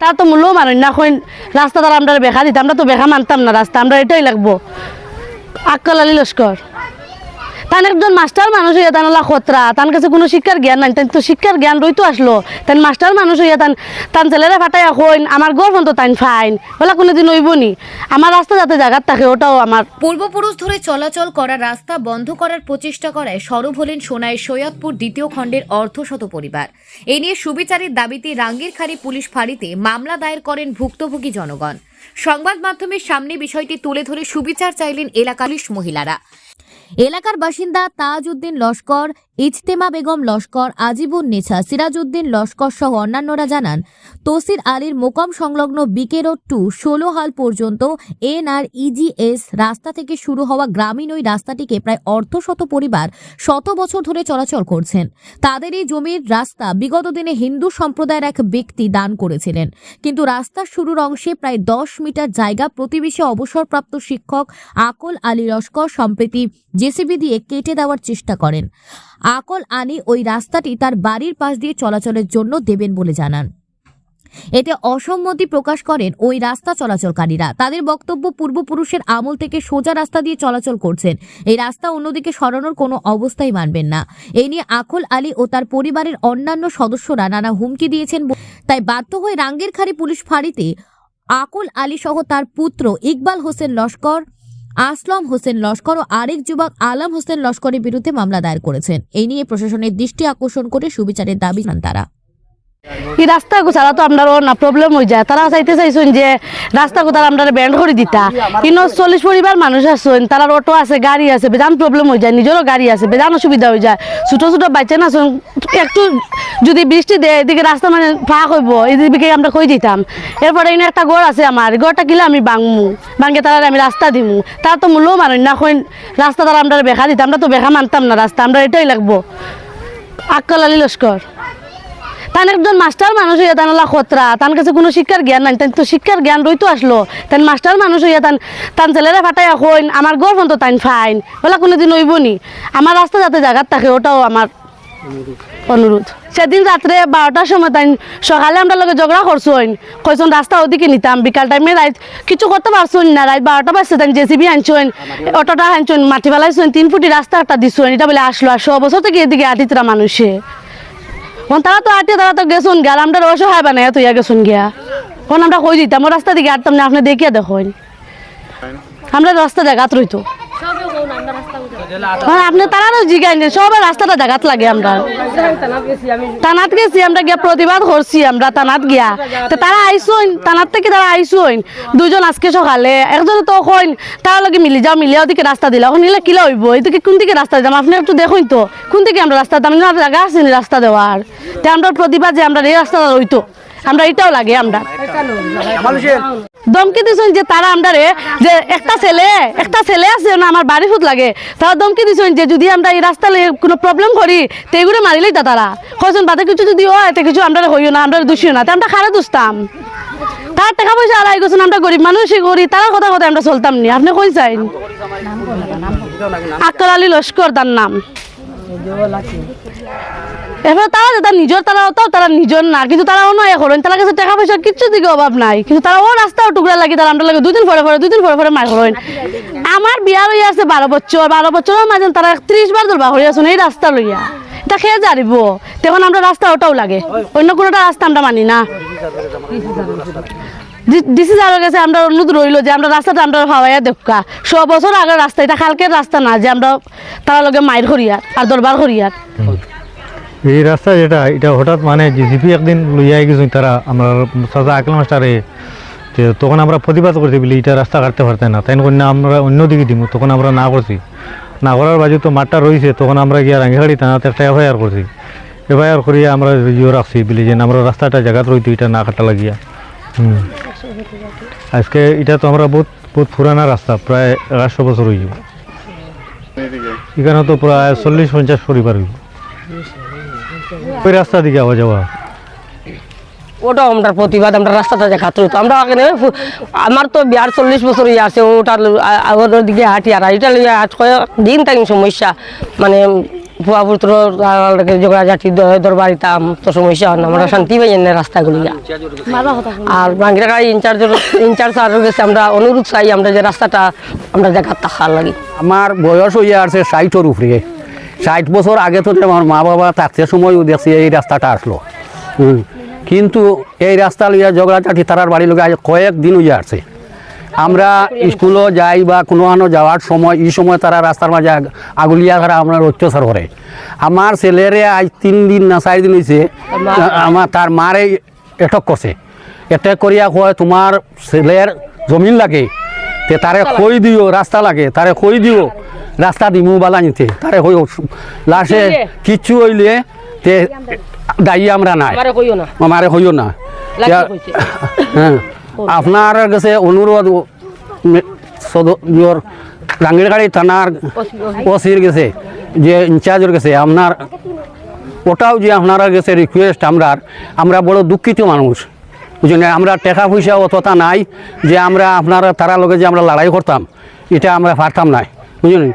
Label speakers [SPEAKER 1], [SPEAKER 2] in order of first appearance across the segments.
[SPEAKER 1] তার তো মূল্য মানুষ না কইন রাস্তা তারা আমরা বেখা দিতাম আমরা তো বেখা মানতাম না রাস্তা আমরা এটাই লাগবো। আক্কাল আলী লস্কর তান একজন মাস্টার মানুষ হইয়া তান আল্লাহ খতরা। তার কাছে কোনো শিক্ষার জ্ঞান নাই। তান তো শিক্ষার জ্ঞান রইতো আসলো। তান মাস্টার মানুষ হইয়া তান তান ছেলেরা ফাটাই হইন আমার গর্ব তো তাইন ফাইন। বলা কোনোদিন হইব নি। আমার রাস্তা যাতে জায়গার থাকে, ওটাও আমার।
[SPEAKER 2] পূর্বপুরুষ ধরে চলাচল করা রাস্তা বন্ধ করার প্রচেষ্টা করায় সরব হলেন সোনাইয়ের সৈয়দপুর দ্বিতীয় খণ্ডের অর্ধশত পরিবার। এ নিয়ে সুবিচারের দাবিতে রাঙ্গিরখাড়ি পুলিশ ফাঁড়িতে মামলা দায়ের করেন ভুক্তভোগী জনগণ। সংবাদ মাধ্যমের সামনে বিষয়টি তুলে ধরে সুবিচার চাইলেন এলাকালিশ মহিলারা। এলাকার বাসিন্দা তাজউদ্দিন লস্কর ইজতেমা বেগম, লস্কর আজিবুন নেছা, সিরাজউদ্দিন লস্কর সহ অন্যান্যরা জানান, তসির আলীর মোকাম সংলগ্ন বিকে রোড টু ষোলো হাল পর্যন্ত এন আর ইজিএস রাস্তা থেকে শুরু হওয়া গ্রামীণ ওই রাস্তাটিকে প্রায় অর্ধশত পরিবার শত বছর ধরে চলাচল করছেন। তাদের এই জমির রাস্তা বিগত দিনে হিন্দু সম্প্রদায়ের এক ব্যক্তি দান করেছিলেন। কিন্তু রাস্তার শুরুর অংশে প্রায় দশ মিটার জায়গা প্রতিবেশী অবসরপ্রাপ্ত শিক্ষক আকল আলী লস্কর সম্প্রতি জেসিবি দিয়ে কেটে দেওয়ার চেষ্টা করেন। আকল আলী ওই রাস্তাটি তার বাড়ির পাশ দিয়ে চলাচলের জন্য দেবেন বলে জানান। এতে অসম্মতি প্রকাশ করেন ওই রাস্তা চলাচলকারীরা। তাদের বক্তব্য পূর্বপুরুষের আমল থেকে সোজা রাস্তা দিয়ে চলাচল করছেন। এই রাস্তা অন্যদিকে সরানোর কোনো অবস্থাই মানবেন না। এই নিয়ে আখল আলী ও তার পরিবারের অন্যান্য সদস্যরা নানা হুমকি দিয়েছেন তাই বাধ্য হয়ে রাঙ্গেরখাড়ি পুলিশ ফাঁড়িতে আকল আলী সহ তার পুত্র ইকবাল হোসেন লস্কর আসলাম হোসেন লস্কর ও আরেক যুবক আলম হোসেন লস্করের বিরুদ্ধে মামলা দায়ের করেছেন। এই নিয়ে প্রশাসনের দৃষ্টি আকর্ষণ করে সুবিচারের দাবি জানান তারা।
[SPEAKER 1] এই রাস্তা ছাড়া তো আমরা না প্রবলেম হয়ে যায়। তারা চাইতে চাইছেন যে রাস্তা কোথাও আমরা ব্যান্ড করে দিতা। কিন্তু চল্লিশ পরিবার মানুষ আছেন তারা অটো আছে, গাড়ি আছে, বেজান প্রবলেম হয়ে যায়, নিজেরও গাড়ি আছে, বেজান অসুবিধা হয়ে যায়। ছোট ছোট বাচ্চা না একটু যদি বৃষ্টি দেয়, এদিকে রাস্তা মানে ফাঁক হইব, এদিকে আমরা কই দিতাম এরপরে এনে একটা গড় আছে আমার গড়টা কিলে আমি বাংমু বাঙ্গে তারা আমি রাস্তা দিমু। তারা তো মূল্য মানুষ না, কইন রাস্তা তারা আমরা বেখা দিতাম আমরা তো বেখা মানতাম না রাস্তা, আমরা এটাই লাগবো। আক্কাল আলী লস্কর। তান একজন মাস্টার মানুষ হইয়া তান আল্লাহ খতরা। তার কাছে কোনো শিক্ষার জ্ঞান নাই। তান তো শিক্ষার জ্ঞান রইতো আসলো। তান মাস্টার মানুষ হইয়া তান তান ছেলেরা ফাটাই হইন আমার গর্ব তো তাইন ফাইন। বলা কোনোদিন হইব নি। আমার রাস্তা যাতে জায়গার থাকে, ওটাও আমার অনুরোধ। সেদিন রাত্রে বারোটার সময় তাই সকালে আমরা লগে ঝগড়া করছুন কইসন রাস্তা ওদিকে নিতাম। বিকাল টাইমে রাত কিছু করতে পারছুন না। রাত বারোটা বাজছে। তাই জেসিবি আনছুন অটোটা আনছুন মাটি ফেলাইছুন তিন ফুটি রাস্তা একটা দিছুন এটা বলে আসলো। আর শ বছর থেকে এদিকে আটিতরা মানুষে। তারা তো আটে তারা তো গেছুন গিয়া আমরা অসহায় বানাই তো ইয়া গেছুন গিয়া। এখন আমরা কই দিতাম রাস্তা দিকে আটতাম না আপনি দেখিয়া দেখুন। আমরা রাস্তা দেখ রইতো। সবার রাস্তাটা জায়গাত লাগে আমরা। গেছি আমরা গিয়া, প্রতিবাদ করছি আমরা গিয়া। থেকে তারা একজন তো মিলি কিলা কোন দিকে আপনি একটু দেখুন তো, কোন দিকে আমরা রাস্তা রাস্তা দেওয়ার? আমরা প্রতিবাদ যে আমরা এই রাস্তাটা রইতো। আমরা এটাও লাগে আমরা। দমকি দিছেন যে তারা আমরারে যে একটা ছেলে একটা ছেলে আছে না আমার বাড়ি ফুট লাগে। তারা দমকি দিছেন যে যদি আমরা এই রাস্তা কোনো প্রবলেম করি, তো এগুলো মারিলেই তা তারা। কয়েছেন বাদে কিছু যদি হয়, তো কিছু আমরা হইও না আমরা দোষিও না। তো আমরা খারাপ দুসতাম? তার টাকা পয়সা আলাই গেছেন আমরা গরিব মানুষই করি, তারা কথা কথা আমরা চলতাম নি। আপনি কই চাইন আক্কর আলী লস্কর, তার নাম। এবার তারা যে তার নিজের তারা তো, তারা নিজের না, কিন্তু তারা অন্য এ করেন তারা কাছে টাকা পয়সার কিচ্ছু দিকে অভাব নাই। কিন্তু তারা ও রাস্তা টুকরা লাগি তারা আমরা লাগে দুদিন পরে পরে, দুদিন পরে পরে মার করেন আমার বিয়া লইয়া আছে বারো বছর, বারো বছরের মাঝে তারা ত্রিশ বার দরবা আছেন এই রাস্তা লইয়া। এটা খেয়ে জারিব তখন আমরা রাস্তা ওটাও লাগে। অন্য কোনোটা রাস্তা আমরা মানি না। ডিসি যাওয়ার কাছে আমরা অনুরোধ রইল যে আমরা রাস্তাটা আমরা ভাবাইয়া দেখা ছ বছর আগের রাস্তা, এটা কালকের রাস্তা না যে আমরা তারা লগে মায়ের করিয়ার আর দরবার করিয়ার
[SPEAKER 3] এই রাস্তা যেটা এটা হঠাৎ মানে জিসিপি একদিন লইয়া গেছি তারা আমরা সাজা আকল মাস্টারে তো তখন আমরা প্রতিবাদ করছি বলি এটা রাস্তা কাটতে পারতে না। তাই কন্যা আমরা অন্য দিকে দিব তখন আমরা না করছি। না করার বাজে তো মাঠটা রয়েছে তখন আমরা গিয়ে রাঙ্গিহাড়ি থানাতে একটা এফআইআর করছি। এফআইআর করিয়া আমরা ইয়ে রাখছি বলি যে আমরা রাস্তাটা জায়গাত রইতো এটা না কাটা লাগিয়া। হুম। আজকে এটা তো আমরা বহুত বহুত পুরানা রাস্তা প্রায় এগারোশো বছর হয়ে যাব এখানে তো প্রায় চল্লিশ পঞ্চাশ পরিবার হইব। ওই রাস্তা দিকে আওয়া যাওয়া?
[SPEAKER 4] ওটাও আমরা প্রতিবাদ আমরা রাস্তাটা দেখা তো আমরা এখানে আমার তো বিয়ার চল্লিশ বছর ইয়ে আছে ওটার দিকে হাঁটি আর এটা আজ দিন তাই সমস্যা। মানে ফুয়া পুত্র দরবারিতাম তো সমস্যা হয় না। আমরা শান্তি পাই না রাস্তাগুলি আর ইনচার্জ ইনচার্জ আর গেছে আমরা অনুরোধ চাই আমরা যে রাস্তাটা আমরা জায়গা থাকার লাগি।
[SPEAKER 5] আমার বয়স হইয়া আছে ষাটর উপরে। ষাট বছর আগে তো আমার মা বাবা থাকতে সময় দেখছি এই রাস্তাটা আসলো। কিন্তু এই রাস্তা লইয়া ঝগড়াঝাটি তারার বাড়ি লোক আজ কয়েকদিন হইয়া আসছে। আমরা স্কুলও যাই বা কোনো আনো যাওয়ার সময়, এই সময় তারা রাস্তার মাঝে আগ- আগুলিয়া তারা আপনার অত্যাচার করে। আমার ছেলেরে আজ তিন দিন না চার দিন হয়েছে আমার তার মারে এটক করছে। এটেক করিয়া কয়, তোমার ছেলের জমিন লাগে, তে তারে কই দিও, রাস্তা লাগে, তারে কই দিও। রাস্তা দিমু বালা নিতে। তারে কই লাশে কিচ্ছু হইলে তে দায়ী আমরা নাই।
[SPEAKER 4] আমারে না।
[SPEAKER 5] হইও না। হ্যাঁ। আপনার কাছে অনুরোধ সদর রাঙ্গিরগাড়ি থানার ওসির গেছে যে ইনচার্জের গেছে আপনার ওটাও যে আপনারা গেছে রিকোয়েস্ট আমরা আমরা বড় দুঃখিত মানুষ। বুঝলেন? আমরা টাকা পয়সা অতটা নাই যে আমরা আপনারা তারা লগে যে আমরা লড়াই করতাম এটা আমরা পারতাম নাই। বুঝলেন?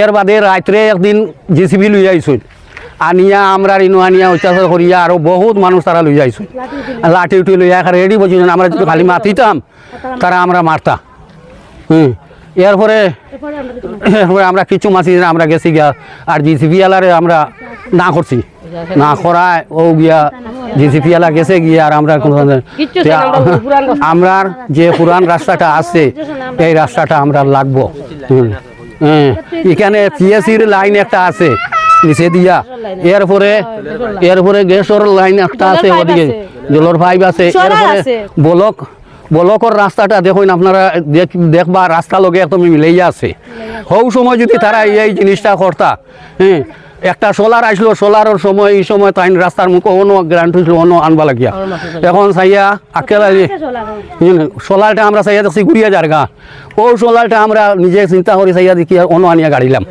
[SPEAKER 5] এর বাদে রাত্রে একদিন জেসিবি লই আইসুন। আনিয়া আমরা ইনু আনিয়া অত্যাচার করিয়া আরও বহুত মানুষ তারা লই আইসুন। লাঠি উঠি লইয়া রেডি বুঝলেন আমরা যদি খালি মাতিতাম তারা আমরা মারতাম হুম। এরপরে এরপরে আমরা কিছু মাছি আমরা গেছি গিয়া আর জিসিপি আলারে আমরা না করছি। না করায় ও গিয়া জিসিপি আলা গেছে গিয়া আর আমরা কোনো
[SPEAKER 4] আমরা
[SPEAKER 5] যে পুরান রাস্তাটা আছে এই রাস্তাটা আমরা লাগবো। হুম। হ্যাঁ এখানে পিএসির লাইন একটা আছে নিচে দিয়া। এরপরে এরপরে গ্যাসের লাইন একটা আছে ওদিকে। জলর পাইপ আছে। এরপরে। বলক বলকর রাস্তাটা দেখুন আপনারা দেখ- দেখবা রাস্তা লগে একদম মিলেই আছে। হৌ সময় যদি তারা এই জিনিসটা করতা হ্যাঁ একটা সোলার আসলো সোলারের সময় এই সময় তাই রাস্তার মুখে অন্য গ্রান্ট হয়েছিল অন্য আনবা লাগিয়া। এখন চাইয়া আকেলা সোলারটা আমরা চাইয়া দেখছি ঘুরিয়া যার গা। ও সোলারটা আমরা নিজে চিন্তা করি চাইয়া দেখি অন্য আনিয়া গাড়িলাম